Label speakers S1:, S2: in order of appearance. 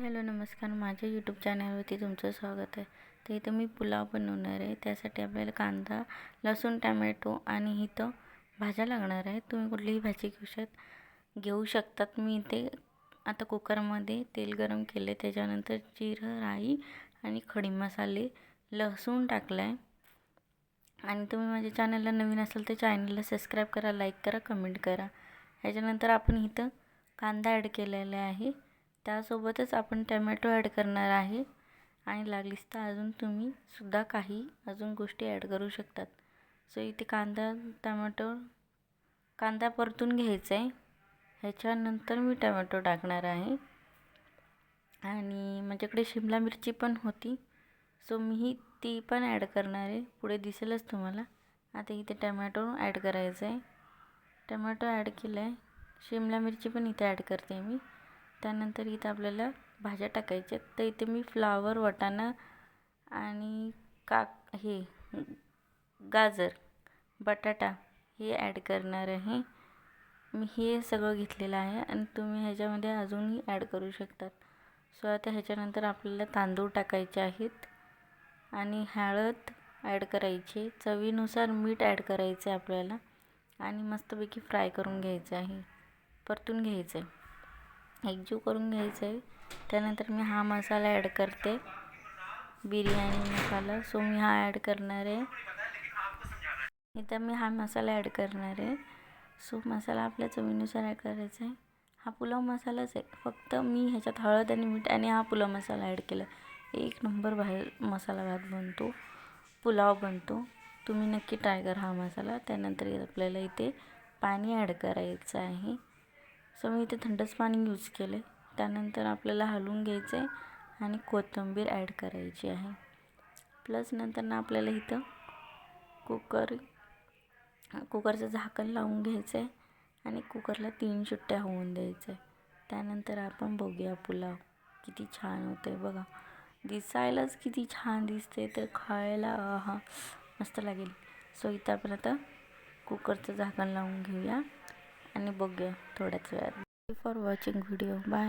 S1: Hello नमस्कार. माझ्या YouTube चॅनलवरती तुमचं स्वागत आहे. तर इथं मी पुलाव बनवणार आहे. त्यासाठी आपल्याला कांदा लसूण टमॅटो आणि इथं भाज्या लागणार आहे तुम्ही कुठलीही भाजी घेऊ शक घेऊ शकतात. मी इथे आता कुकरमध्ये तेल गरम केले त्याच्यानंतर जिरं राई आणि खडी मसाले लसूण टाकलं आहे आणि तुम्ही माझ्या चॅनलला नवीन असाल तर चॅनलला सबस्क्राईब करा लाईक करा कमेंट करा. ह्याच्यानंतर आपण इथं कांदा ॲड केलेला आहे. त्यासोबतच आपण टमॅटो ॲड करणार आहे. आणि लागलीच तर अजून तुम्ही सुद्धा काही अजून गोष्टी ॲड करू शकतात. सो इथे कांदा टमॅटो कांदा परतून घ्यायचा आहे. ह्याच्यानंतर मी टमॅटो टाकणार आहे. आणि माझ्याकडे शिमला मिरची पण होती. सो मीही ती पण ॲड करणार आहे. पुढे दिसेलच तुम्हाला. आता इथे टमॅटो ॲड करायचं आहे. टमॅटो ॲड केलं आहे. शिमला मिरची पण इथे ॲड करते मी. त्यानंतर इथं आपल्याला भाज्या टाकायच्या तर इथे मी फ्लावर वाटाणा आणि काक हे गाजर बटाटा हे ॲड करणार आहे. मी हे सगळं घेतलेलं आहे आणि तुम्ही ह्याच्यामध्ये अजूनही ॲड करू शकतात. सो आता ह्याच्यानंतर आपल्याला तांदूळ टाकायचे आहेत आणि हळद ॲड करायची. चवीनुसार मीठ ॲड करायचं आहे आपल्याला आणि मस्तपैकी फ्राय करून घ्यायचं आहे. परतून घ्यायचं आहे. एकजीव करून घ्यायचं आहे. त्यानंतर मी हा मसाला ॲड करते. बिर्याणी मसाला. सो मी हा ॲड करणार आहे. इथं मी हा मसाला ॲड करणार आहे. सो मसाला आपल्या चवीनुसार ॲड करायचा आहे. हा पुलाव मसालाच आहे. फक्त मी ह्याच्यात हळद आणि मीठ आणि हा पुलाव मसाला ॲड केला. एक नंबर बाहेर मसाला भात बनतो. पुलाव बनतो. तुम्ही नक्की ट्राय करा हा मसाला. त्यानंतर आपल्याला इथे पाणी ॲड करायचं आहे. सो मी इथे थंडच पाणी यूज केलं आहे त्यानंतर आपल्याला हलवून घ्यायचं आहे आणि कोथिंबीर ॲड करायची आहे. प्लस नंतर ना आपल्याला इथं कुकर कुकरचं झाकण लावून घ्यायचं आहे आणि कुकरला तीन शिट्ट्या होऊन द्यायचं आहे त्यानंतर आपण बघूया पुलाव किती छान होतं आहे बघा. दिसायलाच किती छान दिसते तर खायला हा मस्त लागेल. सो इथं आपण आता कुकरचं झाकण लावून घेऊया. आणि बघूया थोड्याच वेळात. For watching video bye